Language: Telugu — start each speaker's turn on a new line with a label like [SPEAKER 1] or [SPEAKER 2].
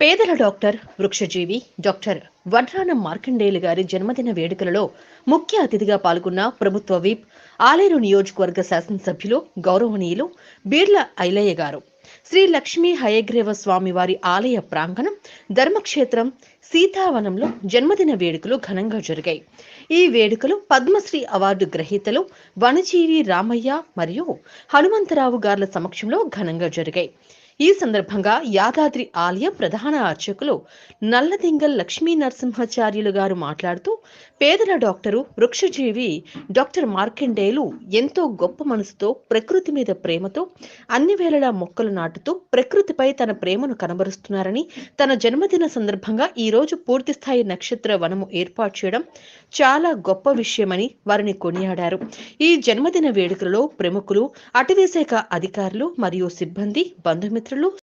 [SPEAKER 1] పేదల డాక్టర్ వృక్షజీవి డాక్టర్ వడ్రానం మార్కండేయులు గారి జన్మదిన వేడుకలలో ముఖ్య అతిథిగా పాల్గొన్న ప్రభుత్వ వీప్ ఆలేరు నియోజకవర్గ శాసనసభ్యులు గౌరవనీయులు బీర్ల ఐలయ్య గారు. శ్రీ లక్ష్మీ హయగ్రీవ స్వామి వారి ఆలయ ప్రాంగణం ధర్మక్షేత్రం సీతావనంలో జన్మదిన వేడుకలు ఘనంగా జరిగాయి. ఈ వేడుకలు పద్మశ్రీ అవార్డు గ్రహీతలు వనజీవి రామయ్య మరియు హనుమంతరావు గార్ల సమక్షంలో ఘనంగా జరిగాయి. ఈ సందర్భంగా యాదాద్రి ఆలయ ప్రధాన అర్చకులు నల్లదింగల్ లక్ష్మీ నరసింహాచార్యులు గారు మాట్లాడుతూ పేదల డాక్టరు వృక్షజీవి డాక్టర్ మార్కండేయులు ఎంతో గొప్ప మనసుతో ప్రకృతి మీద ప్రేమతో అన్ని వేళలా మొక్కలు నాటుతూ ప్రకృతిపై తన ప్రేమను కనబరుస్తున్నారని తన జన్మదిన సందర్భంగా ఈ రోజు పూర్తి స్థాయి నక్షత్ర వనము ఏర్పాటు చేయడం చాలా గొప్ప విషయమని వారిని కొనియాడారు. ఈ జన్మదిన వేడుకలలో ప్రముఖులు అటవీశాఖ అధికారులు మరియు సిబ్బంది బంధుమిత్రులు To lose.